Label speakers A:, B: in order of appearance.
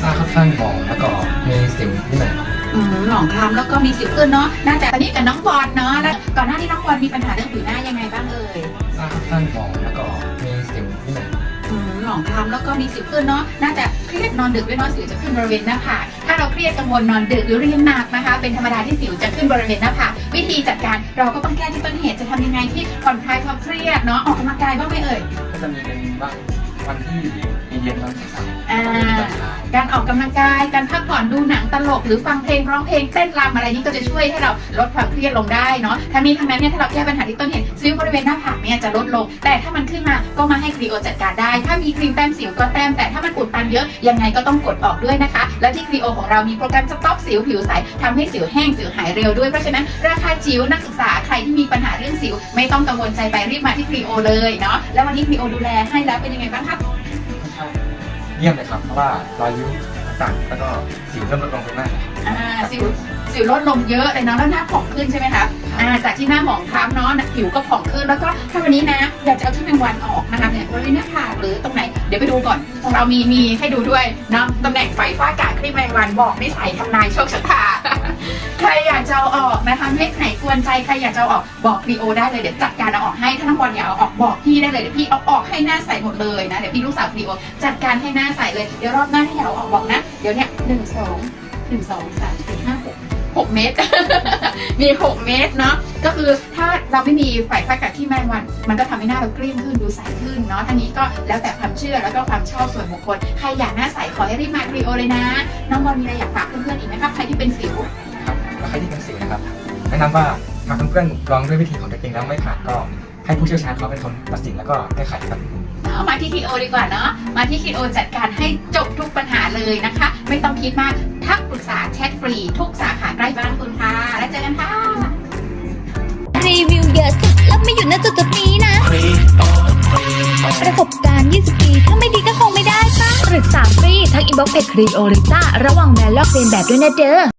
A: หน้าค่อนข้างหมองแล้วก็มีสิวนิดหน่อยครับ
B: อืมหมองคล้ำแล้วก็มีสิวขึ้นเนาะ น่าจะตอนนี้กับน้องบอลเนาะแล้วก่อนหน้านี้น้องบอลมีปัญหาเรื่องผิวหน้ายังไงบ้างเอ่ย
A: หน้าค่อนข้างหมองแล้วก็มีสิวนิดหน่อยครับ
B: อืมหมองคล้ำแล้วก็มีสิวขึ้นเนาะ น่าจะเครียดนอนดึกด้วยเนาะสิวจะขึ้นบริเวณหน้าผากถ้าเราเครียดกังวลนอนดึกหรือเรียนหนักนะคะ เป็นธรรมดาที่สิวจะขึ้นบริเวณหน้าผากวิธีจัดการเราก็ต้องแก้ที่ต้นเหตุจะทำยังไงที่ผ่อนคลายความเครียดเนาะออกกำลังกายบ้างไหมเอ่ย
A: ก็จะมีเป็นบาง วันที่เย็นๆวันสายๆ
B: อ่า
A: ตอนเช้า
B: การออกกำลังกาย การพักผ่อนดูหนังตลก หรือฟังเพลงร้องเพลงเต้นรำอะไรนี้ก็จะช่วยให้เราลดความเครียดลงได้เนาะทั้งนี้ทั้งนั้นเนี่ยถ้าเราแก้ปัญหาที่ต้นเหตุสิวบริเวณหน้าผากเนี่ยจะลดลง แต่ถ้ามันขึ้นมาก็มาให้ครีโอจัดการได้ ถ้ามีครีมแต้มสิวก็แต้มแต่ถ้ามันอุด ตันเยอะ ยังไงก็ต้องกดออกด้วยนะคะ และที่ครีโอของเรามีโปรแกรมสต็อกสิวผิวใสทำให้สิวแห้งสิวหายเร็วด้วยเพราะฉะนั้นราคาจิ๋วนักศึกษาใครที่มีปัญหาเรื่องสิว ไม่ต้องกังวลใจไปรีบมาที่ครีโอเลยเนาะแล้ววันนี้ครีโอดูแลให้แล้วเป็นยังไงบ้างครับ
A: ค่อนข้างเยี่ยมเลยครับเพราะว่ารอยยิ้มต่างๆแล้วก็สิวเริ่มลดลงไปมากเลยครับ
B: อ่าสิวสิวลดลงเยอะเลยเนาะแล้วหน้าผ่องขึ้นใช่ไหมคะ อ่าจากที่หน้าหมองคล้ำเนาะผิวก็ผ่องขึ้นแล้วก็ถ้าวันนี้นะอยากจะเอาที่แมงวันออกนะคะเนี่ยบริเวณหน้าผากหรือตรงไหนเดี๋ยวไปดูก่อนของเรามีมีให้ดูด้วยเนาะตำแหน่งไฟฟ้ากาครีมแมงวันบอกนิสัยทำนายโชคชะตาใครอยากจะเอาออกนะคะไม่ไหนกวนใจใครอยากจะเอาออกบอกพีโอได้เลยเดี๋ยวจัดการเอาออกให้ถ้าน้องบอลอยากเอาออกบอกพี่ได้เลยเดี๋ยวพี่เอาออกให้หน้าใสหมดเลยนะเดี๋ยวพี่ลูกสาวพีโอจัดการให้หน้าใสเลยเดี๋ยวรอบหน้าถ้าอยากเอาออกบอกนะ เดี๋ยวเนี่ยหนึ่งสองหนึ่งสองสามสี่ห้าหก หกเมตร มี 6 เมตรเนาะก็คือถ้าเราไม่มีไฟฟ้ากัดที่แมงวัน มันก็ทำให้หน้าเราเกลี้ยงขึ้นดูใสขึ้นเนาะทั้งนี้ก็แล้วแต่ความเชื่อแล้วก็ความชอบส่วนบุคคลใครอยากหน้าใสขอให้รีบมาครีโอเลยนะ น้องบอลมีอะไรอยากฝากเพื่อนๆอีกไหมครับใครที่เป็นสิว
A: ครับแล้วใครที่เป็นสิวนะครับแนะนำว่าหากเพื่อนๆลองด้วยวิธีของตัวเองแล้วไม่ผ่านก็ให้ผู้เชี่ยวชาญเขาเป็นคนตัดสินแล้วก็แก้ไขครับ
B: เอามาที่คีโอดีกว่าเนาะมาที่คีโอจัดการให้จบทุกปัญหาเลยนะคะ ไม่ต้องคิดมาก ทักปรึกษาแชทฟรี ทุกสาขาใกล้บ้านคุณค่ะ แล้วเจอกันค่ะ
C: รีวิวเยอะสุดแล้วไม่อยู่ณจุดจุดๆนี้นะ ประสบการณ์ 20 ปี ถ้าไม่ดีก็คงไม่ได้ปะปรึกษาฟรีทั้งอินบ็อกเพจครีโอลิต้าระวังแบรนด์ลอกเลียนแบบด้วยนะเด้อ